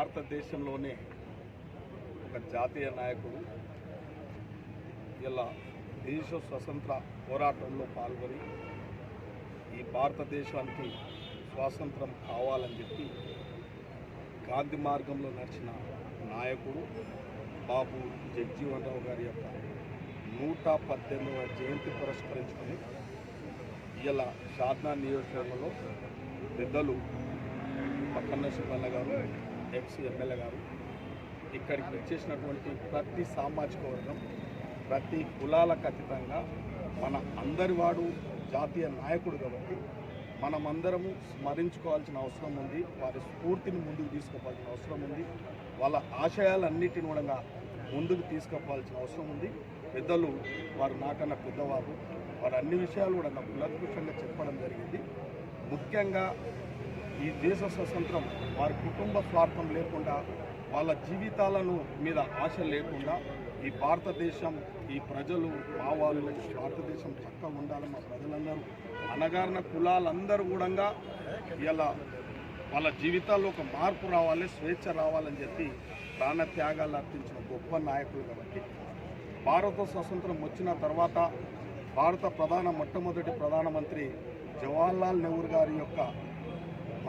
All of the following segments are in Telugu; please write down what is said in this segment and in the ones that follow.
భారతదేశంలోనే ఒక జాతీయ నాయకుడు. ఇలా దేశ స్వతంత్ర పోరాటంలో పాల్గొని ఈ భారతదేశానికి స్వాతంత్రం కావాలని చెప్పి గాంధీ మార్గంలో నడిచిన నాయకుడు బాబు జగ్జీవన్ రావు గారి యొక్క నూట పద్దెనిమిదవ జయంతి పురస్కరించుకొని ఇలా షాద్నా నియోజకవర్గంలో పెద్దలు పక్కన సుబ్బన్న గారు ఎక్స్ ఎమ్మెల్యే గారు ఇక్కడికి వచ్చేసినటువంటి ప్రతి సామాజిక వర్గం ప్రతి కులాలకు అతీతంగా మన అందరి వాడు జాతీయ నాయకుడు కాబట్టి మనమందరము స్మరించుకోవాల్సిన అవసరం ఉంది వారి స్ఫూర్తిని ముందుకు తీసుకోవాల్సిన అవసరం ఉంది వాళ్ళ ఆశయాలన్నిటిని కూడా ముందుకు తీసుకుపోవాల్సిన అవసరం ఉంది. పెద్దలు వారు నాకన్నా పెద్దవారు వారు అన్ని విషయాలు కూడా నాకు చెప్పడం జరిగింది. ముఖ్యంగా ఈ దేశ స్వతంత్రం వారి కుటుంబ స్వార్థం లేకుండా వాళ్ళ జీవితాలను మీద ఆశ లేకుండా ఈ భారతదేశం ఈ ప్రజలు మా వాళ్ళు భారతదేశం చక్కగా ఉండాలి మా ప్రజలందరూ అనగారిన కులాలందరూ కూడా ఇలా వాళ్ళ జీవితాల్లో ఒక మార్పు రావాలి స్వేచ్ఛ రావాలని చెప్పి ప్రాణ త్యాగాలు అర్పించిన గొప్ప నాయకులు కాబట్టి భారత స్వతంత్రం వచ్చిన తర్వాత భారత ప్రధాన మొట్టమొదటి ప్రధానమంత్రి జవహర్లాల్ నెహ్రూ గారి యొక్క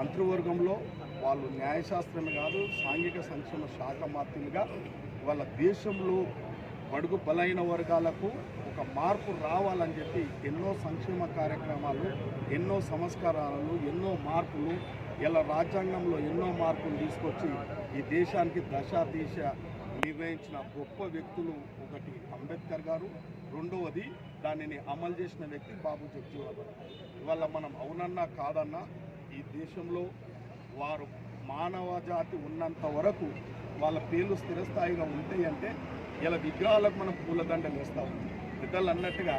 మంత్రివర్గంలో వాళ్ళు న్యాయశాస్త్రమే కాదు సాంఘిక సంక్షేమ శాఖ మాత్రమేగా వాళ్ళ దేశంలో బడుగు బలైన వర్గాలకు ఒక మార్పు రావాలని చెప్పి ఎన్నో సంక్షేమ కార్యక్రమాలు ఎన్నో సంస్కారాలు ఎన్నో మార్పులు ఇలా రాజ్యాంగంలో ఎన్నో మార్పులు తీసుకొచ్చి ఈ దేశానికి దశ దిశ నిర్ణయించిన గొప్ప వ్యక్తులు ఒకటి అంబేద్కర్ గారు. రెండవది దానిని అమలు చేసిన వ్యక్తి బాబు జగ్జీవన్. ఇవాళ మనం అవునన్నా కాదన్నా ఈ దేశంలో వారు మానవ జాతి ఉన్నంత వరకు వాళ్ళ పేర్లు స్థిరస్థాయిగా ఉంటాయి అంటే ఇలా విగ్రహాలకు మనం పూలదండలు వేస్తాం. పెద్దలు అన్నట్టుగా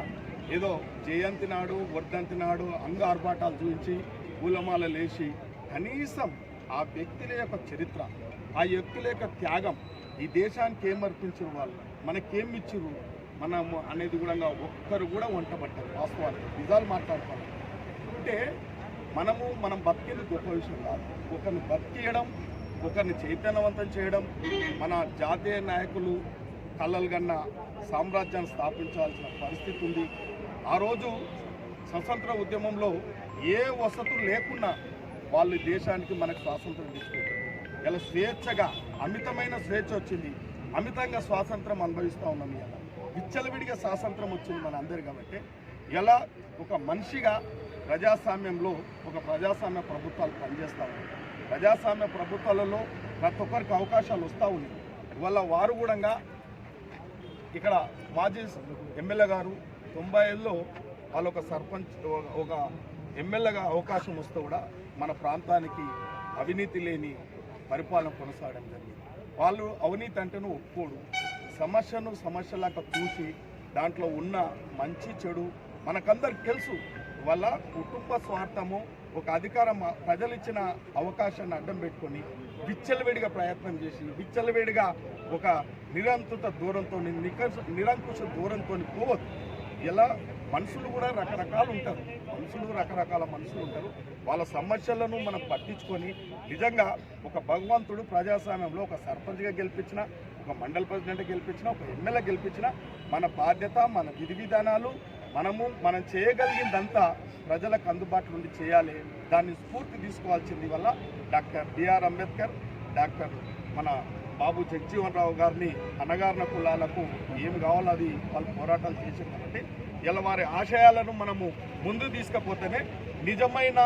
ఏదో జయంతి నాడు వర్ధంతి నాడు అంగ ఆర్భాటాలు చూపించి పూలమాల లేచి కనీసం ఆ వ్యక్తుల యొక్క చరిత్ర ఆ వ్యక్తుల యొక్క త్యాగం ఈ దేశానికి ఏం అర్పించారు వాళ్ళు? మనకేం ఇచ్చిరు మనము అనేది కూడా ఒక్కరు కూడా వంట పట్టారు వాస్తవాలు నిజాలు మాట్లాడుకోవాలి. అంటే మనము మనం బతికేది గొప్ప విషయం కాదు. ఒకరిని బతికేయడం ఒకరిని చైతన్యవంతం చేయడం మన జాతీయ నాయకులు కళ్ళలు కన్నా సామ్రాజ్యాన్ని స్థాపించాల్సిన పరిస్థితి ఉంది. ఆ రోజు స్వతంత్ర ఉద్యమంలో ఏ వసతులు లేకున్నా వాళ్ళు దేశానికి మనకు స్వాతంత్రం తీసుకుంటారు. ఇలా స్వేచ్ఛగా అమితమైన స్వేచ్ఛ వచ్చింది. అమితంగా స్వాతంత్రం అనుభవిస్తూ ఉన్నాం ఇలా విచ్చలవిడిగా స్వాతంత్రం వచ్చింది మన అందరు కాబట్టి ఎలా ఒక మనిషిగా ప్రజాస్వామ్యంలో ఒక ప్రజాస్వామ్య ప్రభుత్వాలు పనిచేస్తూ ఉన్నాయి ప్రజాస్వామ్య ప్రభుత్వాలలో ప్రతి ఒక్కరికి అవకాశాలు వస్తూ ఉన్నాయి. ఇవాళ వారు కూడా ఇక్కడ మాజీ ఎమ్మెల్యే గారు తొంభై ఏళ్ళలో వాళ్ళు ఒక సర్పంచ్ ఒక ఎమ్మెల్యేగా అవకాశం వస్తే కూడా మన ప్రాంతానికి అవినీతి లేని పరిపాలన కొనసాగడం జరిగింది. వాళ్ళు అవినీతి అంటేనే ఒప్పుకోడు. సమస్యను సమస్యలాగా చూసి దాంట్లో ఉన్న మంచి చెడు మనకందరికి తెలుసు. వల్ల కుటుంబ స్వార్థము ఒక అధికారం ప్రజలు ఇచ్చిన అవకాశాన్ని అడ్డం పెట్టుకొని విచ్చలవేడిగా ప్రయత్నం చేసి విచ్చలవేడిగా ఒక నిరంతృత దూరంతో నికర్ష నిరంకుశ దూరంతో పోవద్దు. ఇలా మనుషులు కూడా రకరకాలు ఉంటారు. మనుషులు రకరకాల మనుషులు ఉంటారు. వాళ్ళ సమస్యలను మనం పట్టించుకొని నిజంగా ఒక భగవంతుడు ప్రజాస్వామ్యంలో ఒక సర్పంచ్గా గెలిపించిన ఒక మండల ప్రెసిడెంట్ గెలిపించిన ఒక ఎమ్మెల్యే గెలిపించిన మన బాధ్యత మన విధి విధానాలు మనము మనం చేయగలిగిందంతా ప్రజలకు అందుబాటులో ఉండి చేయాలి. దాన్ని స్ఫూర్తి తీసుకోవాల్సింది వల్ల డాక్టర్ బిఆర్ అంబేద్కర్ డాక్టర్ మన బాబు జగజీవన్ రావు గారిని అనగారిన కులాలకు ఏం కావాలో అది వాళ్ళు పోరాటాలు చేశారు కాబట్టి ఇలా వారి ఆశయాలను మనము ముందు తీసుకపోతేనే నిజమైన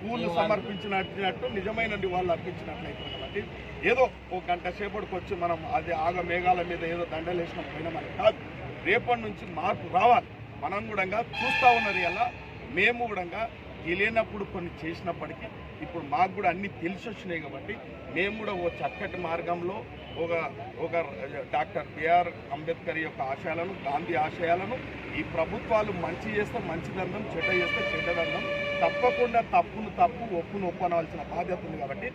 పూలు సమర్పించినట్టు నిజమైన నివాళులు అర్పించినట్లయితే కాబట్టి ఏదో ఒక గంట సేపటికి వచ్చి మనం అది ఆగ మేఘాల మీద ఏదో దండలేసిన పోయినా మనకి కాదు. రేపటి నుంచి మార్పు రావాలి. మనం కూడా చూస్తూ ఉన్నది ఎలా? మేము కూడా తెలియనప్పుడు కొన్ని చేసినప్పటికీ ఇప్పుడు మాకు కూడా అన్నీ తెలిసి వచ్చినాయి కాబట్టి మేము కూడా ఓ చక్కటి మార్గంలో ఒక ఒక డాక్టర్ బిఆర్ అంబేద్కర్ యొక్క ఆశయాలను గాంధీ ఆశయాలను ఈ ప్రభుత్వాలు మంచి చేస్తే మంచిదందం చెడ్డ చేస్తే చెడ్డదందం తప్పకుండా తప్పును తప్పు ఒప్పును ఒప్పనవలసిన బాధ్యత ఉంది కాబట్టి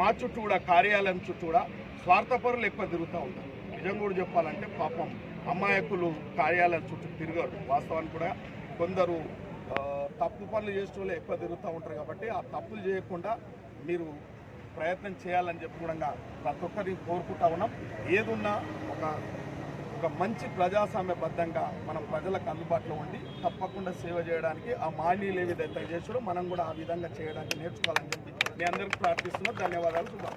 మా చుట్టూ కూడా కార్యాలయం చుట్టూ కూడా స్వార్థపరులు ఎక్కువ తిరుగుతూ ఉంటారు. నిజం కూడా చెప్పాలంటే పాపం అమాయకులు కార్యాలయం చుట్టూ తిరగరు. వాస్తవానికి కూడా కొందరు తప్పు పనులు చేసే ఎక్కువ తిరుగుతూ ఉంటారు కాబట్టి ఆ తప్పులు చేయకుండా మీరు ప్రయత్నం చేయాలని చెప్పి కూడా ప్రతి ఒక్కరిని కోరుకుంటా ఉన్నాం. ఏదున్నా ఒక ఒక మంచి ప్రజాస్వామ్యబద్ధంగా మనం ప్రజలకు అందుబాటులో ఉండి తప్పకుండా సేవ చేయడానికి ఆ మాన్యులు ఏ విధంగా చేసారో మనం కూడా ఆ విధంగా చేయడానికి నేర్చుకోవాలని చెప్పి మీ అందరికీ ప్రార్థిస్తున్నా. ధన్యవాదాలు. చూద్దాం